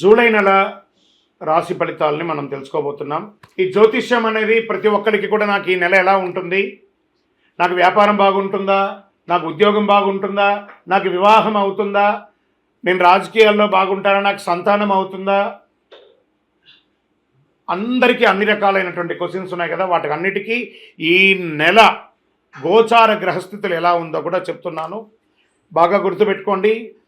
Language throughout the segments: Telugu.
జూలై నెల రాశి ఫలితాలని మనం తెలుసుకోబోతున్నాం. ఈ జ్యోతిష్యం అనేది ప్రతి ఒక్కరికి కూడా నాకు ఈ నెల ఎలా ఉంటుంది? నాకు వ్యాపారం బాగుంటుందా? నాకు ఉద్యోగం బాగుంటుందా? నాకు వివాహం అవుతుందా? నేను రాజకీయాల్లో బాగుంటానా? నాకు సంతానం అవుతుందా? అందరికీ అన్ని రకాలైనటువంటి క్వశ్చన్స్ ఉన్నాయి కదా. వాటికి అన్నిటికీ ఈ నెల గోచార గ్రహస్థితులు ఎలా ఉందో కూడా చెప్తున్నాను. బాగా గుర్తుపెట్టుకోండి.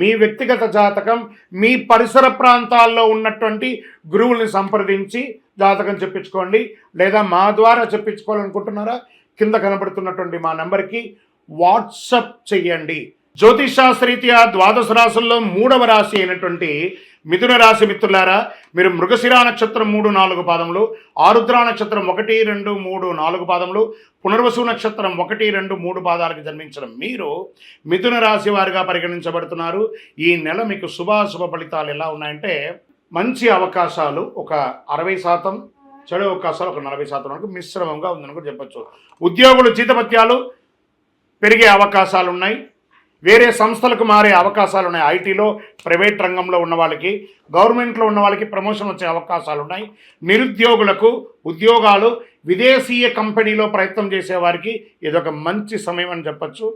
మీ వ్యక్తిగత జాతకం మీ పరిసర ప్రాంతాల్లో ఉన్నటువంటి గురువుల్ని సంప్రదించి జాతకం చెప్పించుకోండి. లేదా మా ద్వారా చెప్పించుకోవాలనుకుంటున్నారా? కింద కనబడుతున్నటువంటి మా నెంబర్కి వాట్సప్ చెయ్యండి. జ్యోతిషాస్త్రీత్యా ద్వాదశ రాశుల్లో మూడవ రాశి అయినటువంటి మిథున రాశి మిత్రులారా మీరు మృగశిరా నక్షత్రం మూడు నాలుగు పాదములు ఆరుద్ర నక్షత్రం ఒకటి రెండు మూడు నాలుగు పాదములు పునర్వసు నక్షత్రం ఒకటి రెండు మూడు పాదాలకు జన్మించడం మీరు మిథున రాశి వారిగా పరిగణించబడుతున్నారు. ఈ నెల మీకు శుభాశుభ ఫలితాలు ఎలా ఉన్నాయంటే మంచి అవకాశాలు ఒక అరవై శాతం చెడు అవకాశాలు ఒక నలభై శాతం వరకు మిశ్రమంగా ఉందని కూడా చెప్పచ్చు. ఉద్యోగులు జీతపత్యాలు పెరిగే అవకాశాలు ఉన్నాయి. వేరే సంస్థలకు మారే అవకాశాలు ఉన్నాయి. ఐటీలో ప్రైవేట్ రంగంలో ఉన్న వాళ్ళకి గవర్నమెంట్లో ఉన్న వాళ్ళకి ప్రమోషన్ వచ్చే అవకాశాలు ఉన్నాయి. నిరుద్యోగులకు ఉద్యోగాలు విదేశీయ కంపెనీలో ప్రయత్నం చేసే వారికి మంచి సమయం అని చెప్పచ్చు.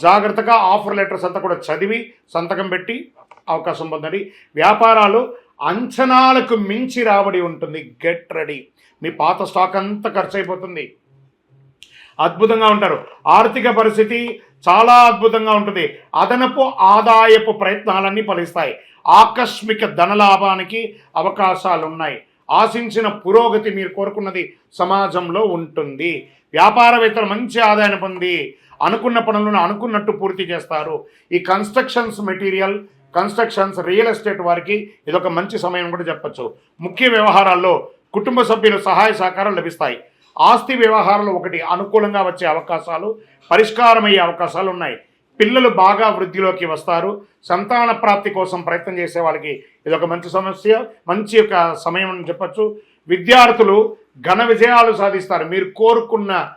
జాగ్రత్తగా ఆఫర్ లెటర్స్ అంతా కూడా చదివి సంతకం పెట్టి అవకాశం పొందండి. వ్యాపారాలు అంచనాలకు మించి రాబడి ఉంటుంది. Get ready. మీ పాత స్టాక్ అంతా ఖర్చు అయిపోతుంది. అద్భుతంగా ఉంటారు. ఆర్థిక పరిస్థితి చాలా అద్భుతంగా ఉంటుంది. అదనపు ఆదాయపు ప్రయత్నాలన్నీ ఫలిస్తాయి. ఆకస్మిక ధనలాభానికి అవకాశాలు ఉన్నాయి ఆశించిన పురోగతి మీరు కోరుకున్నది సమాజంలో ఉంటుంది. వ్యాపారవేత్తలు మంచి ఆదాయాన్ని పొంది అనుకున్న పనులను అనుకున్నట్టు పూర్తి చేస్తారు. ఈ constructions material constructions real estate వారికి ఇదొక మంచి సమయం కూడా చెప్పచ్చు. ముఖ్య వ్యవహారాల్లో కుటుంబ సభ్యుల సహాయ సహకారం లభిస్తాయి. ఆస్తి వ్యవహారాలు ఒకటి అనుకూలంగా వచ్చే అవకాశాలు పరిష్కారమయ్యే అవకాశాలు ఉన్నాయి. పిల్లలు బాగా వృద్ధిలోకి వస్తారు. సంతాన ప్రాప్తి కోసం ప్రయత్నం చేసే వాళ్ళకి ఇది ఒక మంచి సమస్య మంచి యొక్క సమయం అని చెప్పచ్చు. విద్యార్థులు ఘన విజయాలు సాధిస్తారు. మీరు కోరుకున్న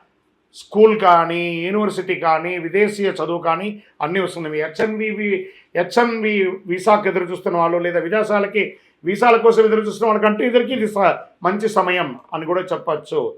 స్కూల్ కానీ యూనివర్సిటీ కానీ విదేశీయ చదువు కానీ అన్నీ వస్తుంది మీ హెచ్ఎన్వి హెచ్ఎన్వి వీసాకు ఎదురు చూస్తున్న వాళ్ళు లేదా విదేశాలకి వీసాల కోసం ఎదురు చూస్తున్న వాళ్ళకంటే ఇద్దరికి ఇది స- మంచి సమయం అని కూడా చెప్పచ్చు.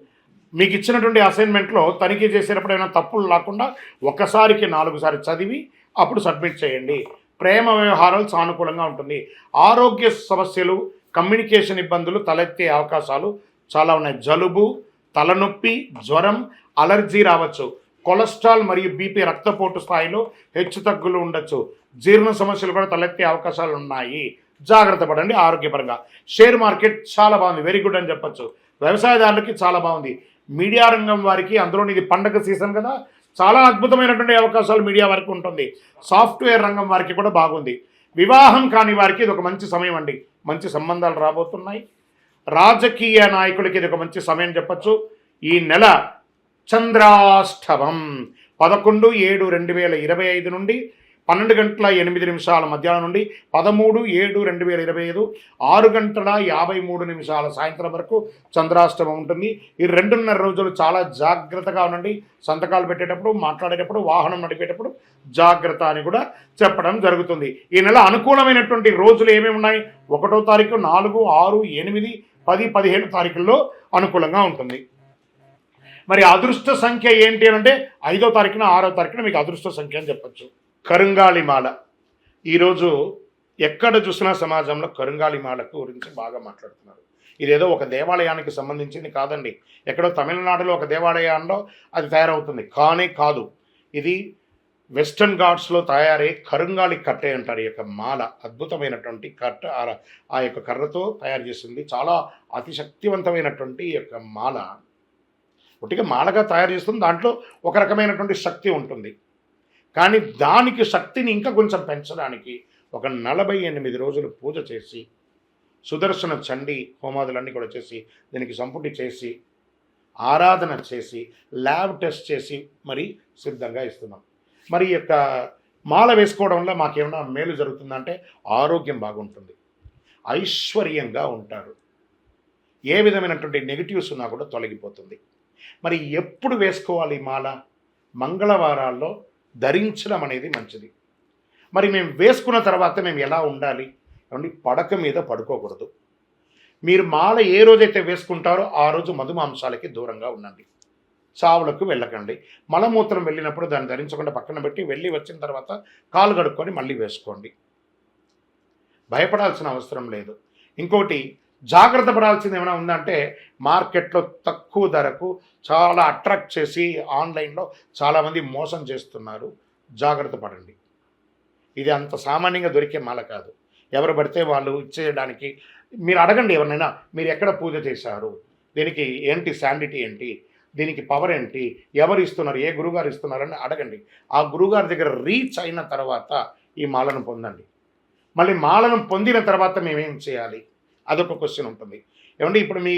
మీకు ఇచ్చినటువంటి అసైన్మెంట్లో తనిఖీ చేసేటప్పుడు ఏమైనా తప్పులు లేకుండా ఒక్కసారికి నాలుగుసారి చదివి అప్పుడు సబ్మిట్ చేయండి. ప్రేమ వ్యవహారాలు సానుకూలంగా ఉంటుంది. ఆరోగ్య సమస్యలు కమ్యూనికేషన్ ఇబ్బందులు తలెత్తే అవకాశాలు చాలా ఉన్నాయి. జలుబు తలనొప్పి జ్వరం అలర్జీ రావచ్చు. కొలెస్ట్రాల్ మరియు బీపీ రక్తపోటు స్థాయిలో హెచ్చు తగ్గులు ఉండొచ్చు. జీర్ణ సమస్యలు కూడా తలెత్తే అవకాశాలు ఉన్నాయి. జాగ్రత్త పడండి ఆరోగ్యపరంగా. షేర్ మార్కెట్ చాలా బాగుంది. వెరీ గుడ్ అని చెప్పొచ్చు. వ్యవసాయదారులకి చాలా బాగుంది. మీడియా రంగం వారికి అందులోని ఇది పండగ సీజన్ కదా. చాలా అద్భుతమైనటువంటి అవకాశాలు మీడియా వారికి ఉంటుంది. సాఫ్ట్వేర్ రంగం వారికి కూడా బాగుంది. వివాహం కాని వారికి ఇది ఒక మంచి సమయం అండి. మంచి సంబంధాలు రాబోతున్నాయి. రాజకీయ నాయకులకి ఇది ఒక మంచి సమయం చెప్పచ్చు. ఈ నెల చంద్రాష్టమం పదకొండు ఏడు రెండు వేల ఇరవై ఐదు నుండి పన్నెండు గంటల ఎనిమిది నిమిషాల మధ్యాహ్నం నుండి పదమూడు ఏడు రెండు వేల ఇరవై ఐదు ఆరు గంటల యాభై మూడు నిమిషాల సాయంత్రం వరకు చంద్రాష్టమం ఉంటుంది. ఈ రెండున్నర రోజులు చాలా జాగ్రత్తగా ఉండండి. సంతకాలు పెట్టేటప్పుడు మాట్లాడేటప్పుడు వాహనం నడిపేటప్పుడు జాగ్రత్త అని కూడా చెప్పడం జరుగుతుంది. ఈ నెల అనుకూలమైనటువంటి రోజులు ఏమేమి ఉన్నాయి? ఒకటో తారీఖు నాలుగు ఆరు ఎనిమిది పది పదిహేను తారీఖుల్లో అనుకూలంగా ఉంటుంది. మరి అదృష్ట సంఖ్య ఏంటి అంటే ఐదో తారీఖున ఆరో తారీఖున మీకు అదృష్ట సంఖ్య అని చెప్పచ్చు. కరుంగాలి మాల ఈరోజు ఎక్కడ చూసినా సమాజంలో కరుంగాలి మాల గురించి బాగా మాట్లాడుతున్నారు. ఇదేదో ఒక దేవాలయానికి సంబంధించింది కాదండి. ఎక్కడో తమిళనాడులో ఒక దేవాలయంలో అది తయారవుతుంది. కానీ కాదు. ఇది వెస్టర్న్ ఘాట్స్లో తయారయ్యే కరుంగాలి కట్టే అంటారు. ఈ యొక్క మాల అద్భుతమైనటువంటి కట్ట ఆ- ఆ యొక్క కర్రతో తయారు చేస్తుంది చాలా అతిశక్తివంతమైనటువంటి ఈ యొక్క మాల. ఒట్టిగా మాలగా తయారు చేస్తుంది. దాంట్లో ఒక రకమైనటువంటి శక్తి ఉంటుంది. కానీ దానికి శక్తిని ఇంకా కొంచెం పెంచడానికి ఒక నలభై ఎనిమిది రోజులు పూజ చేసి సుదర్శన చండి హోమాదులన్నీ కూడా చేసి దీనికి సంపుటి చేసి ఆరాధన చేసి ల్యాబ్ టెస్ట్ చేసి మరి సిద్ధంగా ఇస్తున్నాం. మరి ఈ యొక్క మాల వేసుకోవడం వల్ల మాకేమైనా మేలు జరుగుతుందంటే ఆరోగ్యం బాగుంటుంది. ఐశ్వర్యంగా ఉంటారు. ఏ విధమైనటువంటి నెగిటివ్స్ ఉన్నా కూడా తొలగిపోతుంది. మరి ఎప్పుడు వేసుకోవాలి మాల? మంగళవారాల్లో ధరించడం అనేది మంచిది. మరి మేము వేసుకున్న తర్వాత మేము ఎలా ఉండాలి? ఏమండి? పడక మీద పడుకోకూడదు. మీరు మాల ఏ రోజైతే వేసుకుంటారో ఆ రోజు మధుమాంసాలకి దూరంగా ఉండండి. చావులకు వెళ్ళకండి. మలమూత్రం వెళ్ళినప్పుడు దాన్ని ధరించకుండా పక్కన పెట్టి వెళ్ళి వచ్చిన తర్వాత కాలు కడుక్కొని మళ్ళీ వేసుకోండి. భయపడాల్సిన అవసరం లేదు. ఇంకోటి జాగ్రత్త పడాల్సింది ఏమైనా ఉందంటే మార్కెట్లో తక్కువ ధరకు చాలా అట్రాక్ట్ చేసి ఆన్లైన్లో చాలామంది మోసం చేస్తున్నారు. జాగ్రత్త పడండి. ఇది అంత సామాన్యంగా దొరికే మాల కాదు. ఎవరు పడితే వాళ్ళు ఇచ్చేయడానికి మీరు అడగండి ఎవరినైనా మీరు ఎక్కడ పూజ చేశారు? దీనికి ఏంటి శాండిటీ ఏంటి? దీనికి పవర్ ఏంటి? ఎవరు ఇస్తున్నారు? ఏ గురుగారు ఇస్తున్నారని అడగండి. ఆ గురుగారి దగ్గర రీచ్ అయిన తర్వాత ఈ మాలను పొందండి. మళ్ళీ మాలను పొందిన తర్వాత మేమేం చేయాలి? అదొక క్వశ్చన్ ఉంటుంది. ఏమంటే ఇప్పుడు మీ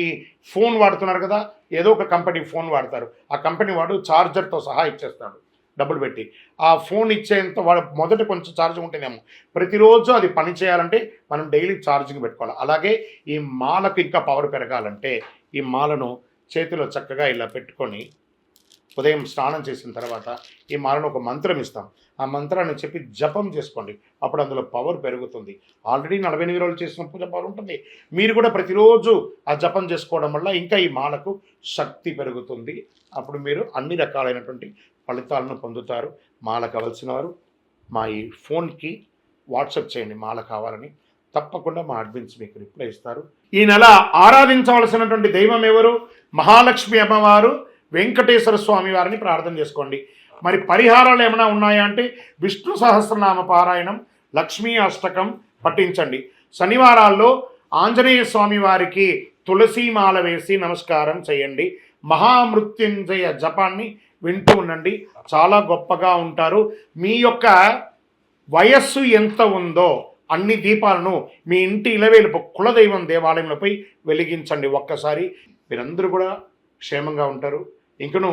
ఫోన్ వాడుతున్నారు కదా ఏదో ఒక కంపెనీ ఫోన్ వాడతారు. ఆ కంపెనీ వాడు ఛార్జర్తో సహా ఇచ్చేస్తాడు డబ్బులు పెట్టి. ఆ ఫోన్ ఇచ్చేంత వాడు మొదట కొంచెం ఛార్జ్ ఉంటేనేమో ప్రతిరోజు అది పని చేయాలంటే మనం డైలీ ఛార్జింగ్ పెట్టుకోవాలి. అలాగే ఈ మాలకు ఇంకా పవర్ పెరగాలంటే ఈ మాలను చేతిలో చక్కగా ఇలా పెట్టుకొని ఉదయం స్నానం చేసిన తర్వాత ఈ మాలను ఒక మంత్రం ఇస్తాం. ఆ మంత్రాన్ని చెప్పి జపం చేసుకోండి. అప్పుడు అందులో పవర్ పెరుగుతుంది. ఆల్రెడీ నలభై ఎనిమిది రోజులు చేసిన పూజ పవర్ ఉంటుంది. మీరు కూడా ప్రతిరోజు ఆ జపం చేసుకోవడం వల్ల ఇంకా ఈ మాలకు శక్తి పెరుగుతుంది. అప్పుడు మీరు అన్ని రకాలైనటువంటి ఫలితాలను పొందుతారు. మాల కావలసిన వారు మా ఈ ఫోన్కి వాట్సప్ చేయండి. మాల కావాలని తప్పకుండా మా అడ్మిన్స్ మీకు రిప్లై ఇస్తారు. ఈ నెల ఆరాధించవలసినటువంటి దైవం ఎవరు? మహాలక్ష్మి అమ్మవారు. వెంకటేశ్వర స్వామి వారిని ప్రార్థన చేసుకోండి. మరి పరిహారాలు ఏమైనా ఉన్నాయా అంటే విష్ణు సహస్రనామ పారాయణం లక్ష్మీ అష్టకం పఠించండి. శనివారాల్లో ఆంజనేయ స్వామి వారికి తులసీమాల వేసి నమస్కారం చేయండి. మహామృత్యుంజయ జపాన్ని వింటూ ఉండండి. చాలా గొప్పగా ఉంటారు. మీ యొక్క వయస్సు ఎంత ఉందో అన్ని దీపాలను మీ ఇంటి ఇలవేలుపు కులదైవం దేవాలయంలోపై వెలిగించండి ఒక్కసారి. మీరందరూ కూడా క్షేమంగా ఉంటారు. ఇంకను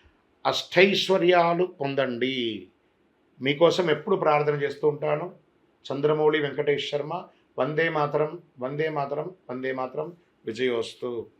అష్టైశ్వర్యాలు పొందండి. మీకోసం ఎప్పుడు ప్రార్థన చేస్తూ ఉంటాను. చంద్రమౌళి వెంకటేష్ శర్మ వందే మాతరం వందే మాతరం వందే మాతరం విజయోస్తు.